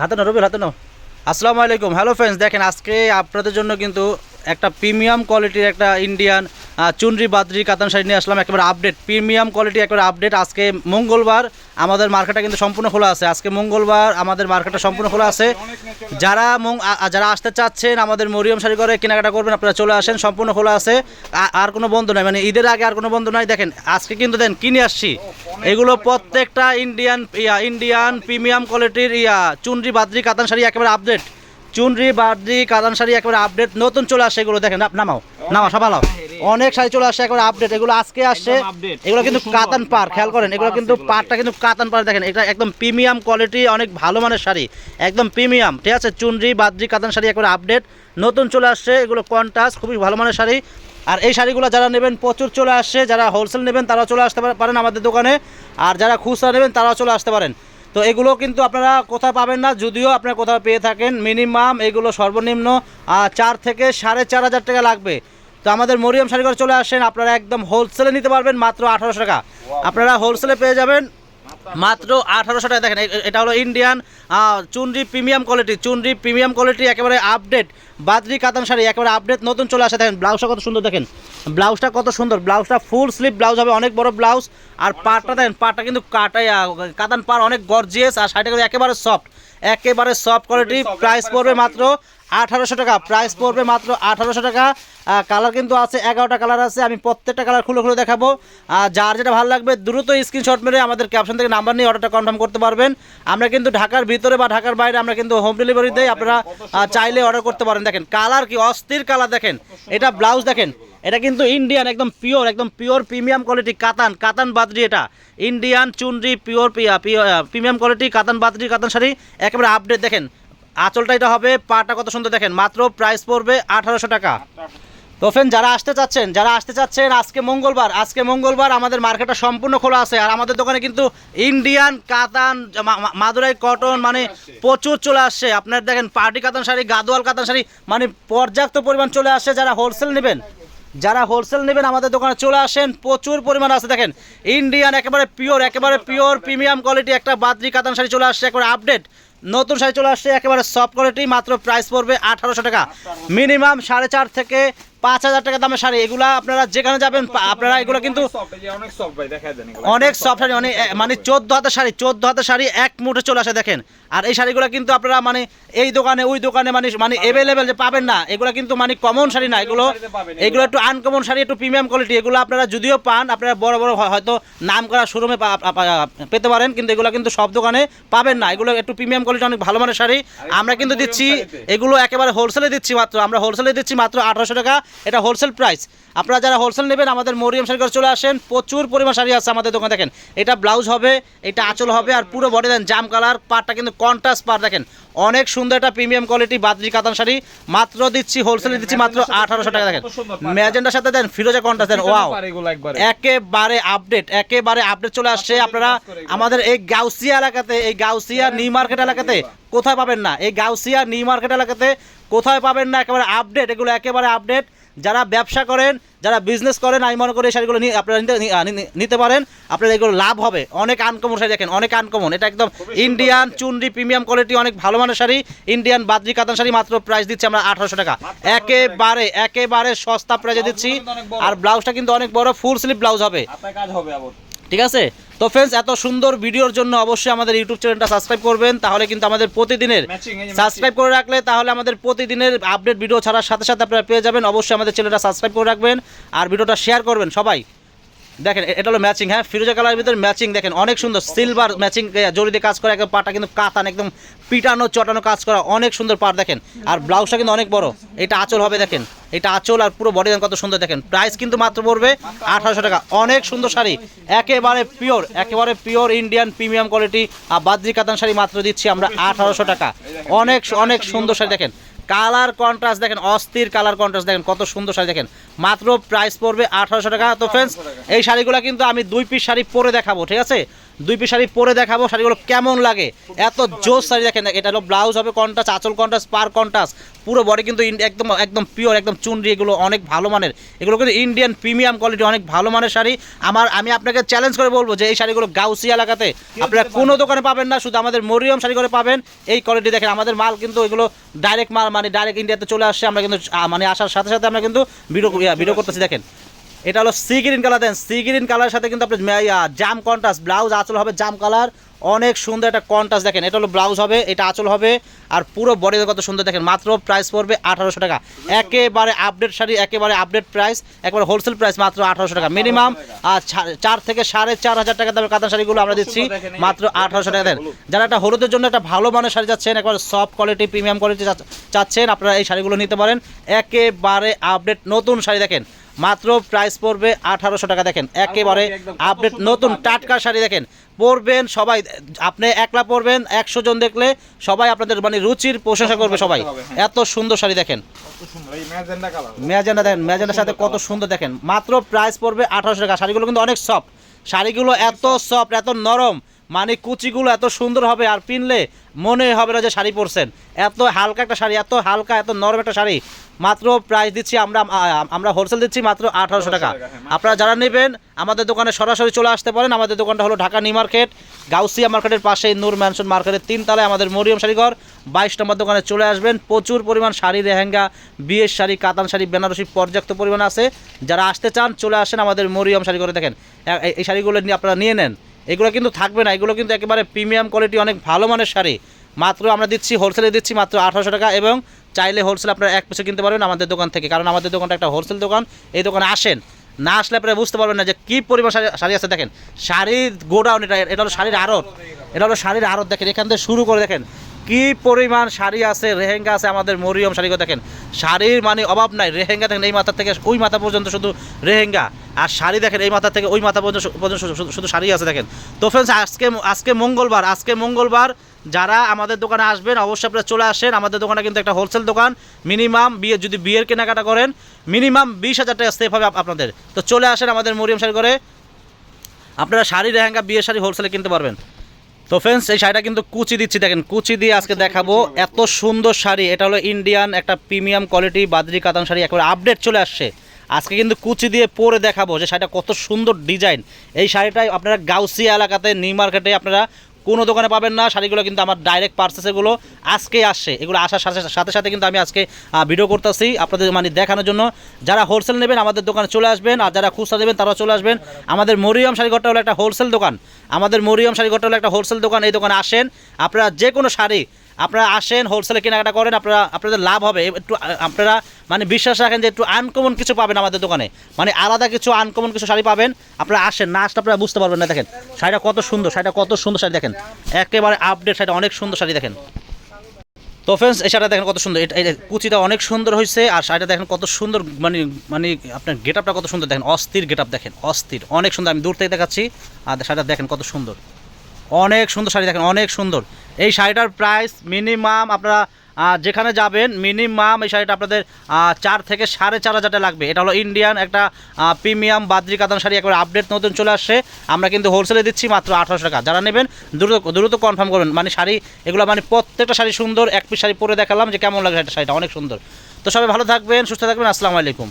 হাতে নাও রবির হাতে নাও। আসসালামু আলাইকুম। হ্যালো ফ্রেন্ডস দেখেন আজকে আপনাদের জন্য কিন্তু একটা প্রিমিয়াম কোয়ালিটির একটা ইন্ডিয়ান চুনরি বাদরি কাতান শাড়ি নিয়ে আসলাম, একেবারে আপডেট প্রিমিয়াম কোয়ালিটি, একেবারে আপডেট আজকে মঙ্গলবার আমাদের মার্কেটটা কিন্তু সম্পূর্ণ খোলা আছে। আজকে মঙ্গলবার আমাদের মার্কেটটা সম্পূর্ণ খোলা আছে। যারা যারা আসতে চাচ্ছেন আমাদের মরিয়ম শাড়ি করে কেনাকাটা করবেন, আপনারা চলে আসেন, সম্পূর্ণ খোলা আছে। আর কোনো বন্ধ নয় মানে ঈদের আগে আর কোনো বন্ধ নয় দেখেন, আজকে কিন্তু দেন, কিনে আসছি। এগুলো প্রত্যেকটা ইন্ডিয়ান, ইয়া, ইন্ডিয়ান প্রিমিয়াম কোয়ালিটির, ইয়া, চুনরি বাদরি কাতান শাড়ি একেবারে আপডেট চুনরি বাদরি কাদান শাড়ি একেবারে আপডেট নতুন চলে আসে এগুলো দেখেন নামাও নামাও সব নাও অনেক শাড়ি চলে আসে একেবারে আপডেট এগুলো আজকে আসছে এগুলো কিন্তু কাতান পার খেয়াল করেন এগুলো কিন্তু পাটটা কিন্তু কাতান পার দেখেন এটা একদম প্রিমিয়াম কোয়ালিটি অনেক ভালো মানের শাড়ি একদম প্রিমিয়াম ঠিক আছে? চুনরি বাদরি কাতান শাড়ি একেবারে আপডেট নতুন চলে আসছে এগুলো কন্টাস খুবই ভালো মানের শাড়ি। আর এই শাড়িগুলো যারা নেবেন প্রচুর চলে আসছে যারা হোলসেল নেবেন তারাও চলে আসতে পারেন আমাদের দোকানে। আর যারা খুচরা নেবেন তারাও চলে আসতে পারেন। তো এগুলো কিন্তু আপনারা কোথাও পাবেন না যদিও আপনারা কোথাও পেয়ে থাকেন। মিনিমাম এগুলো সর্বনিম্ন চার থেকে সাড়ে চার হাজার টাকা লাগবে। তো আমাদের মরিয়ম শাড়িঘর চলে আসেন আপনারা একদম হোলসেলে নিতে পারবেন মাত্র আঠারোশো টাকা। আপনারা হোলসেলে পেয়ে যাবেন মাত্র আঠারোশো টাকা। দেখেন এটা হলো Indian chunri premium quality chunri premium quality একেবারে আপডেট বাদরি কাতান শাড়ি একেবারে আপডেট নতুন চলে আসে। দেখেন ব্লাউজটা কত সুন্দর দেখেন। ব্লাউজটা কত সুন্দর ব্লাউজটা ফুল স্লিভ ব্লাউজ হবে অনেক বড় ব্লাউজ। আর পাটটা দেখেন পাটটা কিন্তু কাটাই কাতান পার অনেক গর্জিয়াস আর শাড়িটা কিন্তু একেবারে সফট একেবারে সফট কোয়ালিটি প্রাইস পড়বে মাত্র আঠারোশো টাকা প্রাইস পড়বে মাত্র আঠারোশো টাকা। কালার কিন্তু আছে এগারোটা কালার আছে আমি প্রত্যেকটা কালার খুলে খুলে দেখাবো। আর যার যেটা ভালো লাগবে দ্রুত স্ক্রিনশট মেরে আমাদের ক্যাপশন থেকে নাম্বার নিয়ে অর্ডারটা কনফার্ম করতে পারবেন। আমরা কিন্তু ঢাকার ভিতরে বা ঢাকার বাইরে আমরা কিন্তু হোম ডেলিভারি দেই আপনারা চাইলে অর্ডার করতে পারেন। দেখেন কালার কি অস্থির কালার দেখেন এটা ব্লাউজ দেখেন এটা কিন্তু ইন্ডিয়ান একদম পিওর একদম পিওর প্রিমিয়াম কোয়ালিটি কাতান কাতান বাদরি এটা। ইন্ডিয়ান চুনরি পিওর প্রিমিয়াম কোয়ালিটি কাতান বাদরি, কাতান শাড়ি, একেবারে আপডেট দেখেন, আঁচলটা এটা হবে, পাটা কত সুন্দর দেখেন, মাত্র প্রাইস পড়বে আঠারোশো টাকা। তো ফ্রেন্ড যারা আসতে চাচ্ছেন, যারা আসতে চাচ্ছেন, আজকে মঙ্গলবার আজকে মঙ্গলবার আমাদের মার্কেটটা সম্পূর্ণ খোলা আছে। আর আমাদের দোকানে কিন্তু ইন্ডিয়ান কাতান মাদুরাই কটন মানে প্রচুর চলে আসছে। আপনার দেখেন, পার্টি কাতান শাড়ি, গাদোয়াল কাতান শাড়ি মানে পর্যাপ্ত পরিমাণ চলে আসছে। যারা হোলসেল নেবেন যারা হোলসেল নেবেন আমাদের দোকানে চলে আসেন, প্রচুর পরিমাণ আছে দেখেন। ইন্ডিয়ান একেবারে পিওর একেবারে পিওর প্রিমিয়াম কোয়ালিটি একটা বাদ্রি কাতান শাড়ি চলে আসছে, একেবারে আপডেট নতুন শাড়ি চলে আসছে একেবারে সফট কোয়ালিটি মাত্র প্রাইস পড়বে আঠারোশো টাকা। মিনিমাম সাড়ে চার থেকে পাঁচ হাজার টাকা দামের শাড়ি। এগুলা আপনারা যেখানে যাবেন আপনারা এগুলো কিন্তু অনেক সফট শাড়ি অনেক মানে চোদ্দ হাতের শাড়ি চোদ্দ হাতের শাড়ি এক মুঠে চলে আসে দেখেন। আর এই শাড়িগুলো কিন্তু আপনারা মানে এই দোকানে ওই দোকানে মানে মানে অ্যাভেলেবেল যে পাবেন না এগুলো কিন্তু মানে কমন শাড়ি না। এগুলো এগুলো। একটু আনকমন শাড়ি একটু প্রিমিয়াম কোয়ালিটি এগুলো আপনারা যদিও পান আপনারা বড় বড় হয়তো নাম করা শোরুমে পেতে পারেন কিন্তু এগুলো কিন্তু সব দোকানে পাবেন না। এগুলো একটু প্রিমিয়াম কোয়ালিটি অনেক ভালো মানের শাড়ি। আমরা কিন্তু দিচ্ছি এগুলো একেবারে হোলসেলে দিচ্ছি মাত্র। আমরা হোলসেলে দিচ্ছি মাত্র আঠারোশো টাকা। এটা হোলসেল প্রাইস আপনারা যারা হোলসেল নেবেন আমাদের মরিয়াম শাড়ি চলে আসেন। প্রচুর পরিমাণ শাড়ি আছে আমাদের দোকানে। দেখেন এটা ব্লাউজ হবে এটা আঁচল হবে আর পুরো বডি দেন জাম কালার পাটটা কিন্তু কন্ট্রাস্ট পার দেখেন অনেক সুন্দর একটা প্রিমিয়াম কোয়ালিটি বাদরি কাতান শাড়ি। মাত্র দিচ্ছি হোলসেলে দিচ্ছি মাত্র আঠারোশো টাকা দেখেন। ম্যাজেন্ডার সাথে দেন ফিরোজা কন্ট্রাস্ট দেন ওয়াও একবারে। একেবারে আপডেট একেবারে আপডেট চলে আসছে। আপনারা আমাদের এই গাউসিয়া এলাকাতে এই গাউসিয়া নিউ মার্কেট এলাকাতে কোথায় পাবেন না? এই গাউসিয়া নিউ মার্কেট এলাকাতে কোথায় পাবেন না? একেবারে আপডেট এগুলো একেবারে আপডেট যারা ব্যবসা করেন যারা বিজনেস করেন আমি মনে করি এই শাড়িগুলো নিয়ে আপনারা নিতে নিতে পারেন। আপনার এগুলো লাভ হবে। অনেক আনকমন শাড়ি দেখেন অনেক আনকমন এটা একদম ইন্ডিয়ান চুনরি প্রিমিয়াম কোয়ালিটি অনেক ভালো মানের শাড়ি। ইন্ডিয়ান বাদ্রি কাতান শাড়ি মাত্র প্রাইস দিচ্ছি আমরা আঠারোশো টাকা। একেবারে একেবারে সস্তা প্রাইসে দিচ্ছি। আর ব্লাউজটা কিন্তু অনেক বড় ফুল স্লিভ ব্লাউজ হবে। কাজ হবে ঠিক আছে? তো ফ্রেন্ডস এত সুন্দর ভিডিওর জন্য অবশ্যই আমাদের ইউটিউব চ্যানেলটা সাবস্ক্রাইব করবেন তাহলে কিন্তু আমাদের প্রতিদিনের সাবস্ক্রাইব করে রাখলে তাহলে আমাদের প্রতিদিনের আপডেট ভিডিও ছাড়ার সাথে সাথে আপনারা পেয়ে যাবেন। অবশ্যই আমাদের চ্যানেলটা সাবস্ক্রাইব করে রাখবেন আর ভিডিওটা শেয়ার করবেন সবাই। দেখেন এটা হলো ম্যাচিং হ্যাঁ? ফিরোজা কালারের ভিতরে ম্যাচিং দেখেন অনেক সুন্দর। সিলভার ম্যাচিং জড়ি দিয়ে কাজ করা একদম পাটা কিন্তু কাতান একদম পিটানো চটানো কাজ করা অনেক সুন্দর পার দেখেন। আর ব্লাউজটা কিন্তু অনেক বড়। এটা আঁচল হবে দেখেন। এটা আঁচল আর পুরো বডি কত সুন্দর দেখেন। প্রাইস কিন্তু মাত্র পড়বে আঠারোশো টাকা। অনেক সুন্দর শাড়ি। একেবারে পিওর একেবারে পিওর ইন্ডিয়ান প্রিমিয়াম কোয়ালিটি আর বাদ্রি কাতান শাড়ি মাত্র দিচ্ছি আমরা আঠারোশো টাকা। অনেক অনেক সুন্দর শাড়ি দেখেন। কালার কন্ট্রাস্ট দেখেন, অস্থির কালার কন্ট্রাস্ট দেখেন, কত সুন্দর শাড়ি দেখেন। মাত্র প্রাইস পড়বে আঠারোশো টাকা। তো ফ্রেন্ডস এই শাড়িগুলো কিন্তু আমি দুই পিস শাড়ি পরে দেখাবো, ঠিক আছে? দুই পিস শাড়ি পরে দেখাবো, শাড়িগুলো কেমন লাগে? এত জোস শাড়ি দেখেন এটা হলো ব্লাউজ হবে কন্টাস আঁচল কন্টাস পার কন্টাস পুরো বডি কিন্তু একদম একদম পিওর একদম চুনরি, এগুলো অনেক ভালো মানের। এগুলো কিন্তু ইন্ডিয়ান প্রিমিয়াম কোয়ালিটি অনেক ভালো মানের শাড়ি। আমার, আমি আপনাকে চ্যালেঞ্জ করে বলব যে এই শাড়িগুলো গাউসি এলাকাতে আপনারা কোনো দোকানে পাবেন না, শুধু আমাদের মরিয়ম শাড়ি করে পাবেন। এই কোয়ালিটি দেখেন, আমাদের মাল কিন্তু এগুলো ডাইরেক্ট মাল মানে ডাইরেক্ট ইন্ডিয়াতে চলে আসছে। আমরা কিন্তু মানে আসার সাথে সাথে আমরা কিন্তু ভিডিও ভিডিও করতেছি, দেখেন। এটা হলো sea green colour then sea green কালারের সাথে কিন্তু আপনার জাম কন্ট্রাস্ট ব্লাউজ আঁচল হবে জাম কালার অনেক সুন্দর একটা কন্ট্রাস্ট দেখেন। এটা হলো ব্লাউজ হবে, এটা আঁচল হবে। আর পুরো বডিতে কত সুন্দর দেখেন। মাত্র প্রাইস পড়বে আঠারোশো টাকা। একেবারে আপডেট শাড়ি একেবারে আপডেট প্রাইস একবারে হোলসেল প্রাইস মাত্র আঠারোশো টাকা। মিনিমাম চার থেকে সাড়ে চার হাজার টাকা দামের কাতান শাড়িগুলো আমরা দিচ্ছি মাত্র আঠারোশো টাকা দেন। যারা একটা হলুদের জন্য একটা ভালো মানের শাড়ি চাচ্ছেন একবার সফট কোয়ালিটি প্রিমিয়াম কোয়ালিটি চাচ্ছেন আপনারা এই শাড়িগুলো নিতে পারেন। একেবারে আপডেট নতুন শাড়ি দেখেন। মাত্র প্রাইস পড়বে আঠারোশো টাকা দেখেন। একেবারে আপডেট নতুন টাটকা শাড়ি দেখেন। পরবেন সবাই আপনি একলা পরবেন একশো জন দেখলে সবাই আপনাদের মানে রুচির প্রশংসা করবে সবাই। হ্যাঁ। এত সুন্দর শাড়ি দেখেন। ম্যাজেন্ডা দেখেন ম্যাজেন্ডার সাথে কত সুন্দর দেখেন। মাত্র প্রাইস পড়বে আঠারোশো টাকা। শাড়িগুলো কিন্তু অনেক সফট শাড়িগুলো এত সফট এত নরম। মানে কুচিগুলো এত সুন্দর হবে আর পিনলে মনে হবে না যে শাড়ি পরছেন। এত হালকা একটা শাড়ি এত হালকা এত নরম একটা শাড়ি। মাত্র প্রাইস দিচ্ছি আমরা আমরা হোলসেল দিচ্ছি মাত্র আঠারোশো টাকা। হ্যাঁ, আপনারা যারা নেবেন আমাদের দোকানে সরাসরি চলে আসতে পারেন। আমাদের দোকানটা হলো ঢাকা নিউ মার্কেট গাউসিয়া মার্কেটের পাশে নূর ম্যানশন মার্কেটের তিন তলায় আমাদের মরিয়ম শাড়িঘর। বাইশ নম্বর দোকানে চলে আসবেন। প্রচুর পরিমাণ শাড়ি রেহেঙ্গা বিয়ের শাড়ি কাতান শাড়ি বেনারসি পর্যাপ্ত পরিমাণ আছে। যারা আসতে চান চলে আসেন আমাদের মরিয়ম শাড়ি করে দেখেন এই- এই শাড়িগুলো নিয়ে আপনারা নিয়ে নেন। এগুলো কিন্তু থাকবে না, এগুলো কিন্তু একেবারে প্রিমিয়াম কোয়ালিটি অনেক ভালো মানের শাড়ি। মাত্র আমরা দিচ্ছি হোলসেলে দিচ্ছি মাত্র আঠারোশো টাকা এবং চাইলে হোলসেল আপনারা এক পিসে কিনতে পারবেন আমাদের দোকান থেকে। কারণ আমাদের দোকানটা একটা হোলসেল দোকান, এই দোকানে আসেন, না আসলে আপনারা বুঝতে পারবেন না যে কী পরিমাণ শাড়ি শাড়ি আছে। দেখেন, শাড়ির গোডাউন এটা এটা হলো শাড়ির আড়ত, এটা হলো শাড়ির আড়ত। দেখেন, এখান থেকে শুরু করে দেখেন, কি পরিমাণ শাড়ি আছে রেহেঙ্গা আছে আমাদের মরিয়ম শাড়িগুলো। দেখেন শাড়ির মানে অভাব নাই, রেহেঙ্গা দেখেন এই মাথা থেকে ওই মাথা পর্যন্ত শুধু রেহেঙ্গা। আর শাড়ি দেখেন এই মাথা থেকে ওই মাথা পর্যন্ত পর্যন্ত শুধু- শাড়ি আছে দেখেন। তো ফ্রেন্ডস আজকে আজকে মঙ্গলবার আজকে মঙ্গলবার যারা আমাদের দোকানে আসবেন, অবশ্যই আপনারা চলে আসেন। আমাদের দোকানে কিন্তু একটা হোলসেল দোকান মিনিমাম বিয়ে যদি বিয়ের কেনাকাটা করেন মিনিমাম বিশ হাজার টাকা সেফ হবে আপনাদের। তো চলে আসেন আমাদের মরিয়ম শাড়ি করে আপনারা শাড়ি, রেহেঙ্গা, বিয়ের শাড়ি হোলসেলে কিনতে পারবেন। তো ফ্রেন্ডস এই শাড়িটা কিন্তু কুচি দিচ্ছি, দেখেন, কুচি দিয়ে আজকে দেখাবো এত সুন্দর শাড়ি। এটা হলো ইন্ডিয়ান একটা প্রিমিয়াম কোয়ালিটি বাদরি কাতান শাড়ি, একবার আপডেট চলে আসছে। আজকে কিন্তু কুচি দিয়ে পরে দেখাবো যে শাড়িটা কত সুন্দর ডিজাইন এই শাড়িটাই আপনারা গাউসিয়া এলাকাতে, নিউ মার্কেটে আপনারা কোনো দোকানে পাবেন না, শাড়িগুলো কিন্তু আমার ডাইরেক্ট পার্সেস এগুলো আজকেই আসছে। এগুলো আসার সাথে সাথে সাথে কিন্তু আমি আজকে ভিডিও করতেছি আপনাদের মানে দেখানোর জন্য। যারা হোলসেল নেবেন, আমাদের দোকানে চলে আসবেন, আর যারা খুচরা নেবেন তারা চলে আসবেন। আমাদের মরিয়ম শাড়িঘরটা হলো একটা হোলসেল দোকান। আমাদের মরিয়ম শাড়িঘরটা হলো একটা হোলসেল দোকান, এই দোকানে আসেন। আপনারা যে কোনো শাড়ি আপনারা আসেন হোলসেলে কেনাকাটা করেন, আপনারা, আপনাদের লাভ হবে। একটু আপনারা মানে বিশ্বাস রাখেন যে একটু আনকমন কিছু পাবেন আমাদের দোকানে। মানে আলাদা কিছু আনকমন কিছু শাড়ি পাবেন, আপনারা আসেন, না আসলে আপনারা বুঝতে পারবেন না, দেখেন। শাড়িটা কত সুন্দর, শাড়িটা কত সুন্দর শাড়ি, দেখেন। একেবারে আপডেট শাড়িটা, অনেক সুন্দর শাড়ি, দেখেন। তো ফ্রেন্ডস এই শাড়িটা দেখেন কত সুন্দর, এটা কুচিটা অনেক সুন্দর হয়েছে আর শাড়িটা দেখেন কত সুন্দর মানে মানে আপনার গেট আপটা কত সুন্দর, দেখেন, অস্থির গেট আপ দেখেন, অস্থির, অনেক সুন্দর, আমি দূর থেকে দেখাচ্ছি, আর শাড়িটা দেখেন কত সুন্দর। অনেক সুন্দর শাড়ি দেখেন, অনেক সুন্দর। এই শাড়িটার প্রাইস মিনিমাম আপনারা যেখানে যাবেন মিনিমাম এই শাড়িটা আপনাদের চার থেকে সাড়ে চার হাজার টাকা লাগবে। এটা হলো ইন্ডিয়ান একটা প্রিমিয়াম বাদ্রি কাতান শাড়ি, একবার আপডেট নতুন চলে আসছে। আমরা কিন্তু হোলসেলে দিচ্ছি মাত্র আঠারোশো টাকা। যারা নেবেন, দ্রুত দ্রুত কনফার্ম করবেন মানে শাড়ি, এগুলো মানে প্রত্যেকটা শাড়ি সুন্দর, এক পিস শাড়ি পরে দেখালাম যে কেমন লাগে শাড়িটা। অনেক সুন্দর। তো সবাই ভালো থাকবেন, সুস্থ থাকবেন, আসসালামু আলাইকুম।